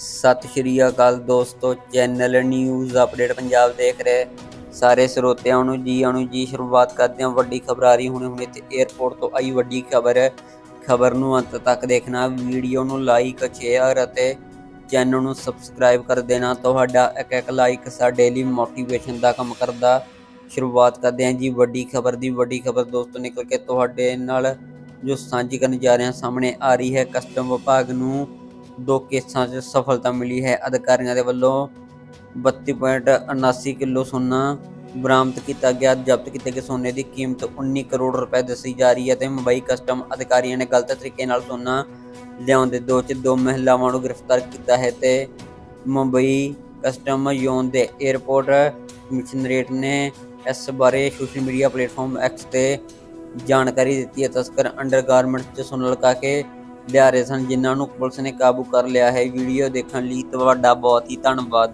ਸਤਿ ਸ਼੍ਰੀ ਅਕਾਲ ਦੋਸਤੋ, channel news update Punjab ਦੇਖ ਰਹੇ ਸਾਰੇ ਸਰੋਤਿਆਂ ਨੂੰ ਜੀ ਆਣੂ ਜੀ, ਸ਼ੁਰੂਆਤ ਕਰਦੇ ਹਾਂ ਵੱਡੀ ਖਬਰ ਆ ਰਹੀ ਹੁਣੇ ਹੁਣੇ ਤੇ 에ਅਰਪੋਰਟ ਤੋਂ ਆਈ ਵੱਡੀ ਖਬਰ। ਖਬਰ ਨੂੰ ਅੰਤ ਤੱਕ ਦੇਖਣਾ, ਵੀਡੀਓ ਨੂੰ ਲਾਈਕ ਸ਼ੇਅਰ ਅਤੇ ਚੈਨਲ ਨੂੰ ਸਬਸਕ੍ਰਾਈਬ ਕਰ ਦੇਣਾ। ਤੁਹਾਡਾ ਇੱਕ ਇੱਕ ਲਾਈਕ ਸਾਡੇ ਲਈ ਮੋਟੀਵੇਸ਼ਨ ਦਾ ਕੰਮ ਕਰਦਾ। ਸ਼ੁਰੂਆਤ ਕਰਦੇ ਹਾਂ ਜੀ ਵੱਡੀ ਖਬਰ ਦੀ। ਵੱਡੀ ਖਬਰ ਦੋਸਤੋ, ਨਿਕਲ ਕੇ ਤੁਹਾਡੇ ਨਾਲ ਜੋ ਸਾਂਝੀ ਕਰਨ ਜਾ ਰਹੇ ਹਾਂ ਸਾਹਮਣੇ ਆ ਰਹੀ ਹੈ ਕਸਟਮ ਵਿਭਾਗ ਨੂੰ। ਦੋ ਕੇਸਾਂ 'ਚ ਸਫਲਤਾ ਮਿਲੀ ਹੈ। ਅਧਿਕਾਰੀਆਂ ਦੇ ਵੱਲੋਂ 32.79 ਕਿਲੋ ਸੋਨਾ ਬਰਾਮਦ ਕੀਤਾ ਗਿਆ। ਜ਼ਬਤ ਕੀਤੇ ਗਏ ਸੋਨੇ ਦੀ ਕੀਮਤ 19 ਕਰੋੜ ਰੁਪਏ ਦੱਸੀ ਜਾ ਰਹੀ ਹੈ ਤੇ ਮੁੰਬਈ ਕਸਟਮ ਅਧਿਕਾਰੀਆਂ ਨੇ ਗਲਤ ਤਰੀਕੇ ਨਾਲ ਸੋਨਾ ਲਿਆਉਣ ਦੇ ਦੋਸ਼ 'ਚ ਦੋ ਮਹਿਲਾਵਾਂ ਨੂੰ ਗ੍ਰਿਫਤਾਰ ਕੀਤਾ ਹੈ ਤੇ ਮੁੰਬਈ ਕਸਟਮ ਯੋਨ ਦੇ 에ਅਰਪੋਰਟ ਕਮਿਸ਼ਨਰੇਟ ਨੇ ਇਸ ਬਾਰੇ ਸੋਸ਼ਲ ਮੀਡੀਆ ਪਲੇਟਫਾਰਮ ਐਕਸ ਤੇ ਜਾਣਕਾਰੀ ਦਿੱਤੀ ਹੈ। ਤਸਕਰ ਅੰਡਰਗਾਰਮੈਂਟਸ 'ਚ ਸੋਨਾ ਲਗਾ ਕੇ ਲਿਆ ਰਹੇ ਸਨ, ਜਿਨ੍ਹਾਂ ਨੂੰ ਪੁਲਿਸ ਨੇ ਕਾਬੂ ਕਰ ਲਿਆ ਹੈ। ਵੀਡੀਓ ਦੇਖਣ ਲਈ ਤੁਹਾਡਾ ਬਹੁਤ ਹੀ ਧੰਨਵਾਦ।